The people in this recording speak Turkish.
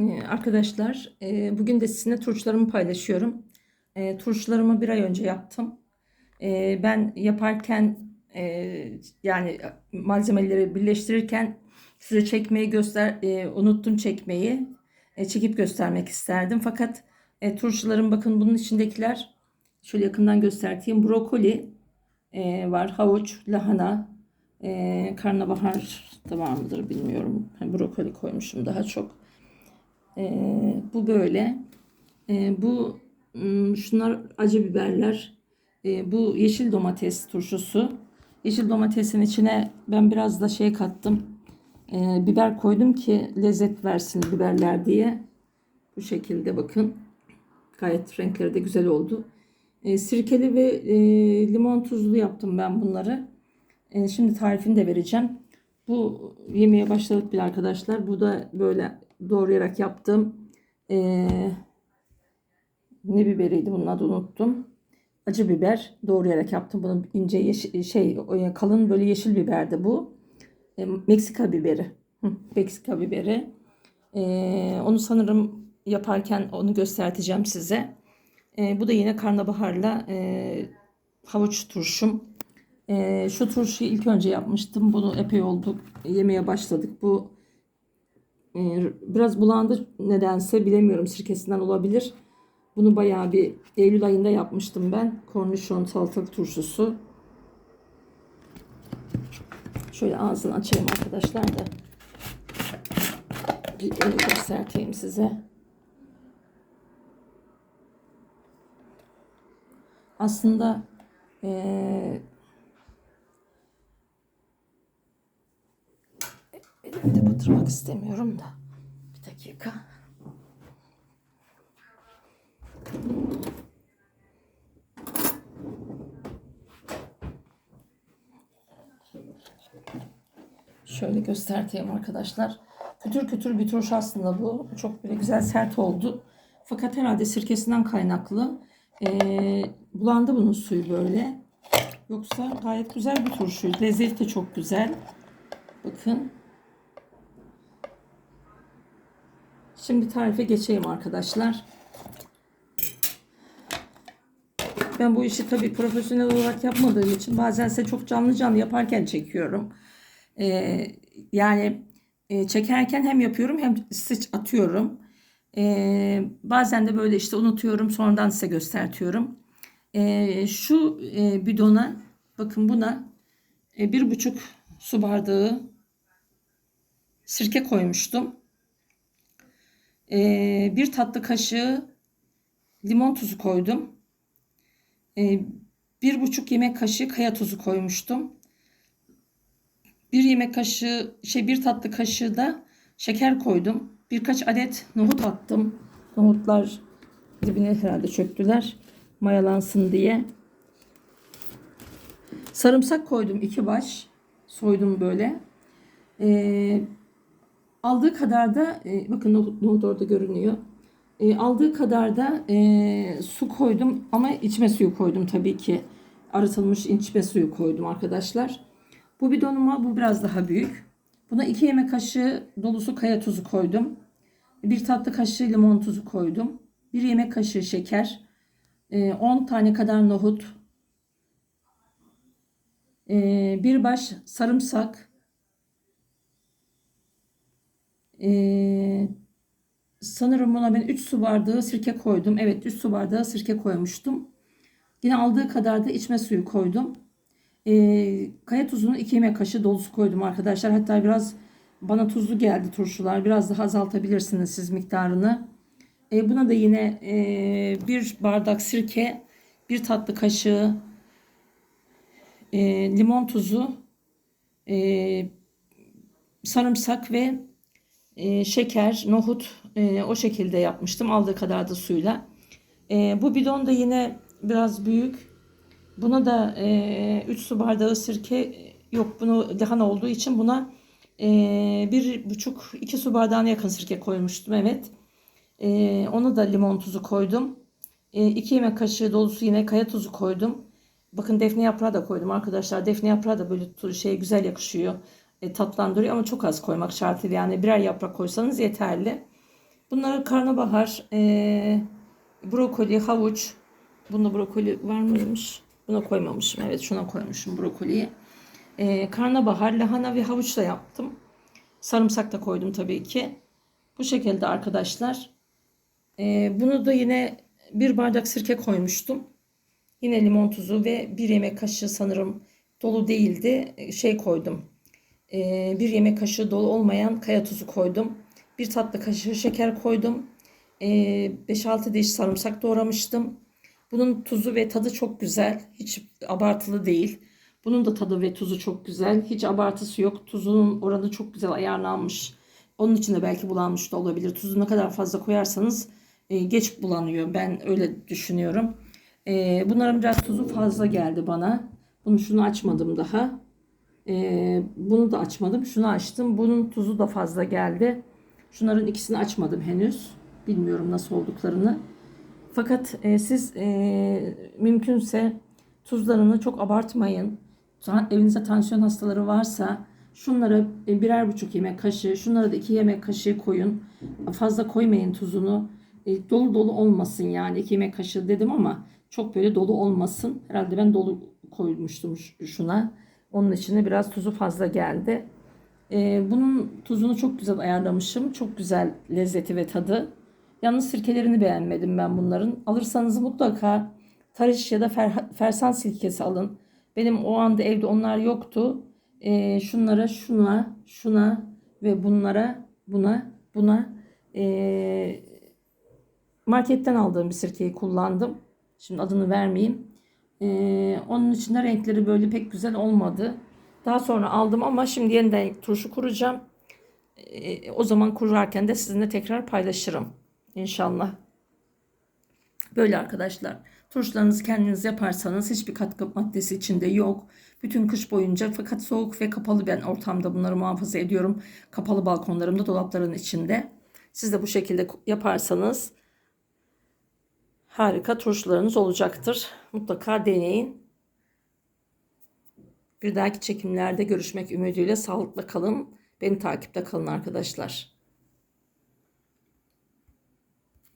Ee, Arkadaşlar e, bugün de sizinle turşularımı paylaşıyorum. E, Turşularımı bir ay önce yaptım. E, Ben yaparken yani malzemeleri birleştirirken size çekmeyi göster unuttum çekmeyi. Çekip göstermek isterdim. Fakat turşularım bakın bunun içindekiler şöyle yakından göstereyim. Brokoli var, havuç, lahana, karnabahar da var mıdır bilmiyorum. Ha, Brokoli koymuşum daha çok. Ee, bu böyle. Ee, bu şunlar acı biberler. Ee, bu yeşil domates turşusu. Yeşil domatesin içine ben biraz da şey kattım. Ee, biber koydum ki lezzet versin biberler diye. Bu şekilde bakın. Gayet renkleri de güzel oldu. Ee, sirkeli ve e, limon tuzlu yaptım ben bunları. Ee, şimdi tarifini de vereceğim. Bu yemeğe başladık bile arkadaşlar. Bu da böyle doğrayarak yaptığım ee, ne biberiydi bunun adını unuttum. Acı biber doğrayarak yaptım. Bunu ince yeşil, şey e, kalın böyle yeşil biberdi bu. E, Meksika biberi. Meksika biberi. E, onu sanırım yaparken onu göstereceğim size. E, bu da yine karnabaharla e, havuç turşum. E, şu turşuyu ilk önce yapmıştım. Bunu epey oldu. Yemeye başladık. Bu e, biraz bulandı nedense bilemiyorum sirkesinden olabilir. Bunu bayağı bir Eylül ayında yapmıştım ben. Kornişon salatalık turşusu. Şöyle ağzını açayım arkadaşlar da. Bir onu göstereyim size. Aslında eee elimde batırmak istemiyorum da. Bir dakika. Şöyle göstereyim arkadaşlar. Kütür kütür bir turşu aslında bu. Çok böyle güzel sert oldu. Fakat herhalde sirkesinden kaynaklı. Ee, bulandı bunun suyu böyle. Yoksa gayet güzel bir turşu. Lezzeti de çok güzel. Bakın. Şimdi tarife geçeyim arkadaşlar. Ben bu işi tabii profesyonel olarak yapmadığım için bazen size çok canlı canlı yaparken çekiyorum. Ee, yani e, çekerken hem yapıyorum hem size atıyorum. Ee, bazen de böyle işte unutuyorum sonradan size göstertiyorum. Ee, şu e, bidona bakın buna e, bir buçuk su bardağı sirke koymuştum. Ee, bir tatlı kaşığı limon tuzu koydum. Ee, bir buçuk yemek kaşığı kaya tuzu koymuştum. Bir yemek kaşığı şey bir tatlı kaşığı da şeker koydum. Birkaç adet nohut attım. Nohutlar dibine herhalde çöktüler. Mayalansın diye. Sarımsak koydum iki baş. Soydum böyle. Ee, aldığı kadar da e, bakın nohut, nohut orada görünüyor. E, aldığı kadar da e, su koydum ama içme suyu koydum tabii ki. Arıtılmış içme suyu koydum arkadaşlar. Bu bidonuma bu biraz daha büyük. Buna 2 yemek kaşığı dolusu kaya tuzu koydum. Bir tatlı kaşığı limon tuzu koydum. 1 yemek kaşığı şeker. 10 tane kadar nohut. Bir baş sarımsak. Sanırım buna ben 3 su bardağı sirke koydum. Evet 3 su bardağı sirke koymuştum. Yine aldığı kadar da içme suyu koydum. E, kaya tuzunu 2 yemek kaşığı dolusu koydum arkadaşlar. Hatta biraz bana tuzlu geldi turşular. Biraz daha azaltabilirsiniz siz miktarını. E, buna da yine e, bir bardak sirke, bir tatlı kaşığı e, limon tuzu, e, sarımsak ve e, şeker, nohut e, o şekilde yapmıştım. Aldığı kadar da suyla. E, bu bidon da yine biraz büyük. Buna da e, 3 su bardağı sirke yok bunu lahana olduğu için buna e, bir buçuk iki su bardağına yakın sirke koymuştum evet. E, ona da limon tuzu koydum. 2 e, yemek kaşığı dolusu yine kaya tuzu koydum. Bakın defne yaprağı da koydum arkadaşlar. Defne yaprağı da böyle şey güzel yakışıyor. E, tatlandırıyor ama çok az koymak şartıyla yani birer yaprak koysanız yeterli. Bunları karnabahar, eee, brokoli, havuç. Bunda brokoli var mıymış? Buna koymamışım. Evet şuna koymuşum brokoliyi. Eee, karnabahar, lahana ve havuçla yaptım. Sarımsak da koydum tabii ki. Bu şekilde arkadaşlar. Eee, bunu da yine bir bardak sirke koymuştum. Yine limon tuzu ve bir yemek kaşığı sanırım dolu değildi. e, Şey koydum. Ee, bir yemek kaşığı dolu olmayan kaya tuzu koydum. Bir tatlı kaşığı şeker koydum. Ee, 5-6 diş sarımsak doğramıştım. Bunun tuzu ve tadı çok güzel. Hiç abartılı değil. Bunun da tadı ve tuzu çok güzel. Hiç abartısı yok. Tuzunun oranı çok güzel ayarlanmış. Onun için de belki bulanmış da olabilir. Tuzu ne kadar fazla koyarsanız e, geç bulanıyor. Ben öyle düşünüyorum. E, biraz tuzu fazla geldi bana. Bunu şunu açmadım daha. E, bunu da açmadım. Şunu açtım. Bunun tuzu da fazla geldi. Şunların ikisini açmadım henüz. Bilmiyorum nasıl olduklarını. Fakat e, siz e, mümkünse tuzlarını çok abartmayın. Evinizde tansiyon hastaları varsa şunlara e, birer buçuk yemek kaşığı, şunlara da iki yemek kaşığı koyun. Fazla koymayın tuzunu. E, dolu dolu olmasın yani iki yemek kaşığı dedim ama çok böyle dolu olmasın. Herhalde ben dolu koymuştum şuna. Onun içine biraz tuzu fazla geldi. E, bunun tuzunu çok güzel ayarlamışım. Çok güzel lezzeti ve tadı. Yalnız sirkelerini beğenmedim ben bunların. Alırsanız mutlaka tariş ya da fer- fersan sirkesi alın. Benim o anda evde onlar yoktu. E, şunlara, şuna, şuna ve bunlara, buna, buna e, marketten aldığım bir sirkeyi kullandım. Şimdi adını vermeyeyim. Ee, onun içinde renkleri böyle pek güzel olmadı. Daha sonra aldım ama şimdi yeniden turşu kuracağım. Ee, o zaman kurarken de sizinle tekrar paylaşırım. İnşallah. Böyle arkadaşlar. Turşularınızı kendiniz yaparsanız hiçbir katkı maddesi içinde yok. Bütün kış boyunca fakat soğuk ve kapalı ben ortamda bunları muhafaza ediyorum. Kapalı balkonlarımda, dolapların içinde. Siz de bu şekilde yaparsanız harika turşularınız olacaktır. Mutlaka deneyin. Bir dahaki çekimlerde görüşmek ümidiyle sağlıkla kalın. Beni takipte kalın arkadaşlar.